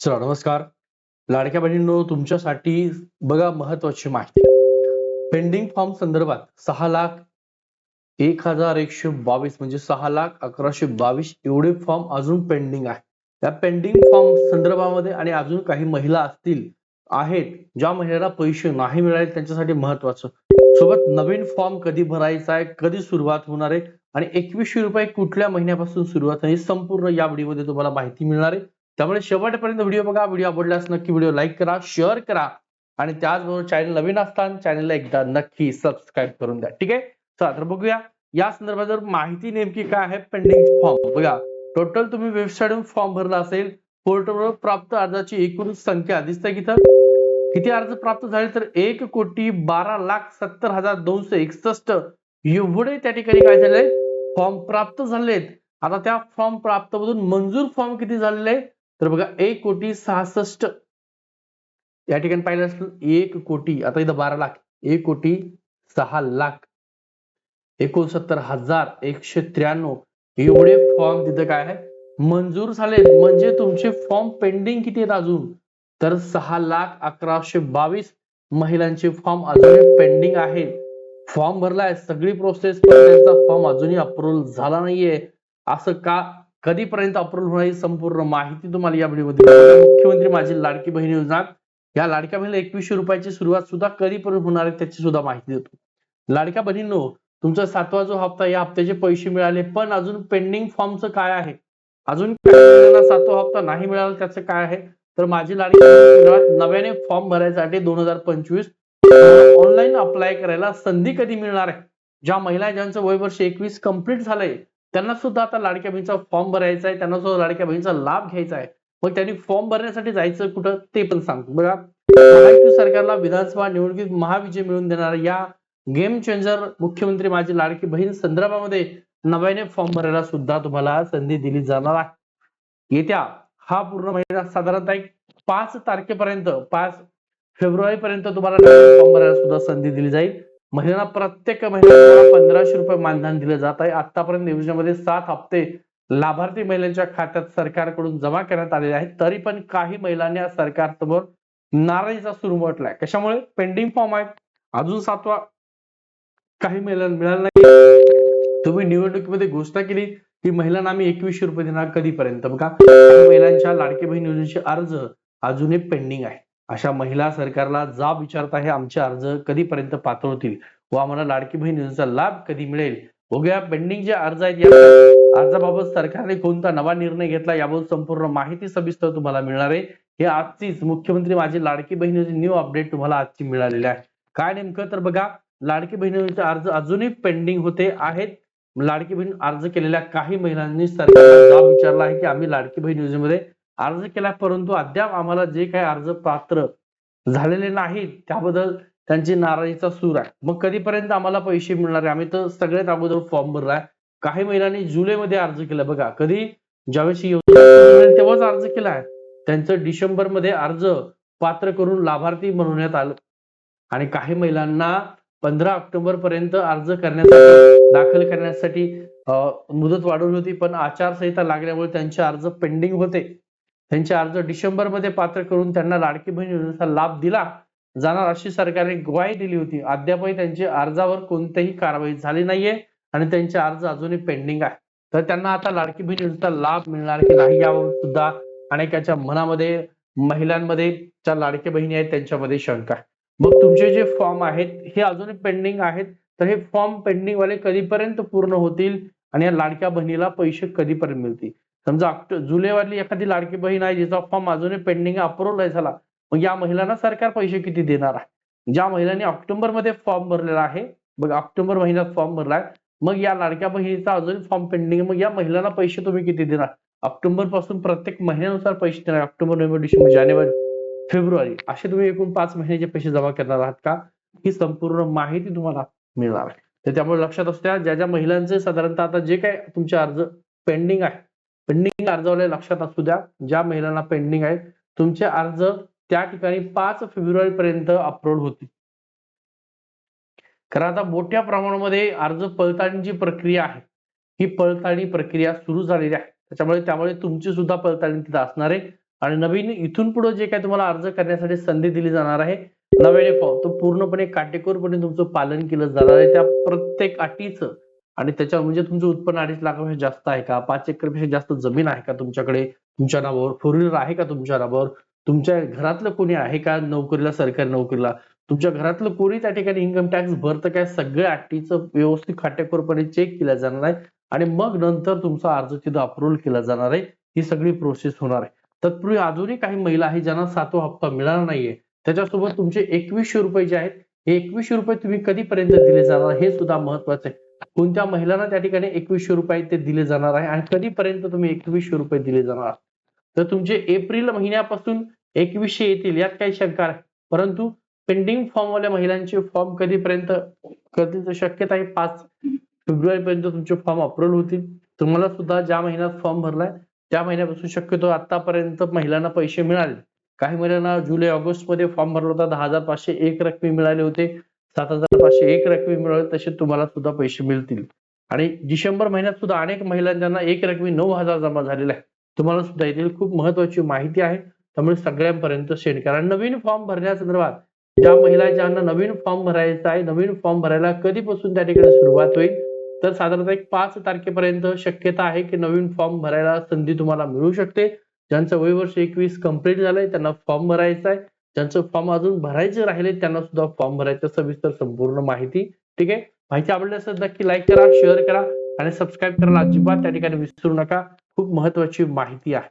चला नमस्कार. लाडक्या बहिणींनो तुमच्यासाठी बघा महत्वाची माहिती. पेंडिंग फॉर्म संदर्भात सहा लाख एक हजार एकशे बावीस म्हणजे सहा लाख अकराशे बावीस एवढे फॉर्म अजून पेंडिंग आहे. त्या पेंडिंग फॉर्म संदर्भामध्ये आणि अजून काही महिला असतील आहेत ज्या महिलेला पैसे नाही मिळाले त्यांच्यासाठी महत्वाचं सोबत नवीन फॉर्म कधी भरायचा आहे कधी सुरुवात होणार आहे आणि एकवीसशे रुपये कुठल्या महिन्यापासून सुरुवात आहे हे संपूर्ण या व्हिडिओमध्ये तुम्हाला माहिती मिळणार आहे. त्यामुळे शेवटपर्यंत व्हिडिओ बघा व्हिडिओ आवडल्यास नक्की व्हिडिओ लाईक करा शेअर करा आणि त्याचबरोबर चॅनल नवीन असताना चॅनलला एकदा नक्की सबस्क्राईब करून द्या. ठीक आहे? चला तर बघूया. या संदर्भात जर माहिती नेमकी काय आहे पेंडिंग फॉर्म बघा टोटल तुम्ही वेबसाईटवरून फॉर्म भरला असेल पोर्टलवर प्राप्त अर्जाची एकूण संख्या दिसते की किती अर्ज प्राप्त झाले तर एक कोटी बारा लाख सत्तर हजार दोनशे एकसष्ट एवढे त्या ठिकाणी काय झाले फॉर्म प्राप्त झालेत. आता त्या फॉर्म प्राप्त मधून मंजूर फॉर्म किती झालेले? तर बघा एक कोटी सहासष्ट. या ठिकाणी पाहिलं असेल एक कोटी आता इथं बारा लाख. एक कोटी सहा लाख. एकोणसत्तर हजार एकशे त्र्याण्णव. एवढे फॉर्म तिथं काय आहे? मंजूर झाले म्हणजे तुमचे फॉर्म पेंडिंग किती आहेत अजून? तर सहा लाख अकराशे बावीस महिलांचे फॉर्म अजूनही पेंडिंग आहे फॉर्म भरलाय. सगळी प्रोसेस पण त्यांचा फॉर्म अजूनही अप्रुव्हल झाला नाहीये. असं का कधीपर्यंत अप्रूव्हल होणार ही संपूर्ण माहिती तुम्हाला या व्हिडिओमध्ये मुख्यमंत्री माझी लाडकी बहीण योजना. या लाडक्या बहिणीला एकवीसशे रुपयाची सुरुवात सुद्धा कधीपर्यंत होणार आहे त्याची सुद्धा माहिती देतो. लाडक्या बहिणींनो तुमचा सातवा जो हप्ता या हप्त्याचे पैसे मिळाले पण अजून पेंडिंग फॉर्मचं काय आहे? अजून सातवा हप्ता नाही मिळाला त्याचं काय आहे? तर माझी लाडकी नव्याने फॉर्म भरायसाठी दोन हजार पंचवीस ऑनलाईन अप्लाय करायला संधी कधी मिळणार आहे? ज्या महिला ज्यांचं वय वर्ष एकवीस कंप्लीट झालंय त्यांना सुद्धा आता लाडक्या बहिणीचा फॉर्म भरायचा आहे त्यांना सुद्धा लाडक्या बहिणीचा लाभ घ्यायचा आहे. मग त्यांनी फॉर्म भरण्यासाठी जायचं कुठं? ते पण सांगतो. बघा महायुती सरकारला विधानसभा निवडणुकीत महाविजय मिळवून देणारा या गेम चेंजर मुख्यमंत्री माझी लाडकी बहीण संदर्भामध्ये नव्याने फॉर्म भरायला सुद्धा तुम्हाला संधी दिली जाणार आहे. येत्या हा पूर्ण महिना साधारणतः एक पाच तारखेपर्यंत पाच फेब्रुवारी पर्यंत तुम्हाला फॉर्म भरायला सुद्धा संधी दिली जाईल. महिलांना प्रत्येक महिन्याला पंधराशे रुपये मानधन दिलं जात आहे. आतापर्यंत योजनेमध्ये सात हप्ते लाभार्थी महिलांच्या खात्यात सरकारकडून जमा करण्यात आलेले आहेत. तरी पण काही महिलांनी आज सरकारसमोर नाराजीचा सुरू म्हटलाय कशामुळे? पेंडिंग फॉर्म आहेत. अजून सातवा काही महिलांना मिळाला नाही. तुम्ही निवडणुकीमध्ये घोषणा केली की महिलांना आम्ही एकवीसशे रुपये देणार कधीपर्यंत? बघा महिलांच्या लाडकी बहीण योजनेचे अर्ज अजूनही पेंडिंग आहे अशा महिला सरकारला जाब विचारत आहे आमचे अर्ज कधीपर्यंत पात्र होतील व आम्हाला लाडकी बहीण योजनेचा लाभ कधी मिळेल? बघूया पेंडिंग जे अर्ज आहेत या अर्जाबाबत सरकारने कोणता नवा निर्णय घेतला? याबाबत संपूर्ण माहिती सविस्तर तुम्हाला मिळणार आहे. हे आजचीच मुख्यमंत्री माझी लाडकी बहीण योजने न्यू अपडेट तुम्हाला आजची मिळालेली आहे. काय नेमकं? तर बघा लाडकी बहीण योजनेचे अर्ज अजूनही पेंडिंग होते आहेत. लाडकी बहीण अर्ज केलेल्या काही महिलांनी सरकारला जाब विचारला आहे की आम्ही लाडकी बहीण योजनेमध्ये अर्ज केला परंतु अद्याप आम्हाला जे काही अर्ज पात्र झालेले नाहीत त्याबद्दल त्यांची नाराजीचा सूर आहे. मग कधीपर्यंत आम्हाला पैसे मिळणार आहे? आम्ही तर सगळ्यात अगोदर फॉर्म भरलाय काही महिलांनी जुलैमध्ये अर्ज केला. बघा कधी? ज्यावेळेस तेव्हाच अर्ज केलाय त्यांचं डिसेंबरमध्ये अर्ज पात्र करून लाभार्थी बनवण्यात आलं. आणि काही महिलांना पंधरा ऑक्टोबर पर्यंत अर्ज करण्यासाठी दाखल करण्यासाठी मुदत वाढवली होती पण आचारसंहिता लागल्यामुळे त्यांचे अर्ज पेंडिंग होते. त्यांचे अर्ज डिसेंबरमध्ये पात्र करून त्यांना लाडकी बहीण योजनेचा लाभ दिला जाणार अशी सरकारने ग्वाही दिली होती. अद्यापही त्यांच्या अर्जावर कोणतीही कारवाई झाली नाहीये आणि त्यांचे अर्ज अजूनही पेंडिंग आहे तर त्यांना आता लाडकी बहीण योजनेचा लाभ मिळणार की नाही यावर सुद्धा अनेकाच्या मनामध्ये महिलांमध्ये ज्या लाडक्या बहिणी आहेत त्यांच्यामध्ये शंका आहे. मग तुमचे जे फॉर्म आहेत हे अजूनही पेंडिंग आहेत. तर हे फॉर्म पेंडिंग वाले कधीपर्यंत पूर्ण होतील आणि या लाडक्या बहिणीला पैसे कधीपर्यंत मिळतील? समजा जुलैवाली एखादी लाडकी बहीण आहे जिचा फॉर्म अजूनही पेंडिंग अप्रूव्ह आहे झाला मग या महिलांना सरकार पैसे किती देणार आहे? ज्या महिलांनी ऑक्टोबरमध्ये फॉर्म भरलेला आहे बघ ऑक्टोबर महिन्यात फॉर्म भरलाय मग या लाडक्या बहिणीचा अजून फॉर्म पेंडिंग मग या महिलांना पैसे तुम्ही किती देणार? ऑक्टोबरपासून प्रत्येक महिन्यानुसार पैसे देणार ऑक्टोबर नोव्हेंबर डिसेंबर जानेवारी फेब्रुवारी असे तुम्ही एकूण पाच महिन्याचे पैसे जमा करणार आहात का? ही संपूर्ण माहिती तुम्हाला मिळणार आहे. तर त्यामुळे लक्षात असू द्या ज्या ज्या महिलांचे साधारणतः आता जे काय तुमचे अर्ज पेंडिंग आहे पेंडिंग अर्जवाले लक्षात असू द्या ज्या महिलांना पेंडिंग आहे तुमचे अर्ज त्या ठिकाणी पाच फेब्रुवारी पर्यंत अपलोड होतील. कारण आता मोठ्या प्रमाणामध्ये अर्ज पडताळणीची प्रक्रिया आहे. ही पडताळणी प्रक्रिया सुरू झालेली आहे. त्याच्यामुळे त्यामुळे तुमची सुद्धा पडताळणी तिथे असणार आहे. आणि नवीन इथून पुढे जे काय तुम्हाला अर्ज करण्यासाठी संधी दिली जाणार आहे नव्याने फॉर्म तो पूर्णपणे काटेकोरपणे तुमचं पालन केलं जाणार आहे. त्या प्रत्येक अटीचं आणि त्याच्या म्हणजे तुमचं उत्पन्न अडीच लाखापेक्षा जास्त आहे का? पाच एकरपेक्षा जास्त जमीन आहे का तुमच्याकडे? तुमच्या नावावर फोर व्हीलर आहे का तुमच्या नावावर? तुमच्या घरातलं कोणी आहे का नोकरीला सरकारी नोकरीला? तुमच्या घरातलं कोणी त्या ठिकाणी इन्कम टॅक्स भरतं काय? सगळ्या अटीचं व्यवस्थित खाटेकोरपणे चेक केलं जाणार आहे. आणि मग नंतर तुमचा अर्ज तिथं अप्रुव्हल केला जाणार आहे. ही सगळी प्रोसेस होणार आहे. तत्पूर्वी अजूनही काही महिला आहे ज्यांना सातवा हप्ता मिळाला नाहीये. त्याच्यासोबत तुमचे एकवीसशे रुपये जे आहेत हे एकवीसशे रुपये तुम्ही कधीपर्यंत दिले जाणार? हे सुद्धा महत्वाचं आहे. कोणत्या महिलांना त्या ठिकाणी एकवीसशे रुपये ते दिले जाणार आहे आणि कधीपर्यंत तुम्ही एकवीसशे रुपये दिले जाणार तर तुमचे एप्रिल महिन्यापासून एकवीसशे येतील यात काही शंका नाही. परंतु पेंडिंग फॉर्मवाल्या महिलांचे फॉर्म कधीपर्यंत कधी शक्यता आहे पाच फेब्रुवारीपर्यंत तुमचे फॉर्म अप्रुव्हल होतील. तुम्हाला सुद्धा ज्या महिन्यात फॉर्म भरलाय त्या महिन्यापासून शक्यतो आतापर्यंत महिलांना पैसे मिळाले. काही महिलांना जुलै ऑगस्टमध्ये फॉर्म भरला होता दहा हजार पाचशे एक रकमी मिळाले होते. सात हजार पाचशे एक रकमी मिळाले तसे तुम्हाला सुद्धा पैसे मिळतील. आणि डिसेंबर महिन्यात सुद्धा अनेक महिलांना एक रकमी नऊ हजार जमा झालेला आहे. तुम्हाला सुद्धा येथील खूप महत्वाची माहिती आहे. त्यामुळे सगळ्यांपर्यंत सेंड करा. नवीन फॉर्म भरण्यासंदर्भात ज्या महिला ज्यांना नवीन फॉर्म भरायचा आहे नवीन फॉर्म भरायला कधीपासून त्या ठिकाणी सुरुवात होईल तर साधारणतः एक पाच तारखेपर्यंत शक्यता आहे की नवीन फॉर्म भरायला संधी तुम्हाला मिळू शकते. ज्यांचं वय वर्ष एकवीस कंप्लीट झालंय त्यांना फॉर्म भरायचा आहे. ज्यांचं फॉर्म अजून भरायचे राहिले त्यांना सुद्धा फॉर्म भरायचं सविस्तर संपूर्ण माहिती. ठीक आहे? माहिती आवडली असेल नक्की लाईक करा शेअर करा आणि सबस्क्राईब करायला अजिबात त्या ठिकाणी विसरू नका. खूप महत्वाची माहिती आहे.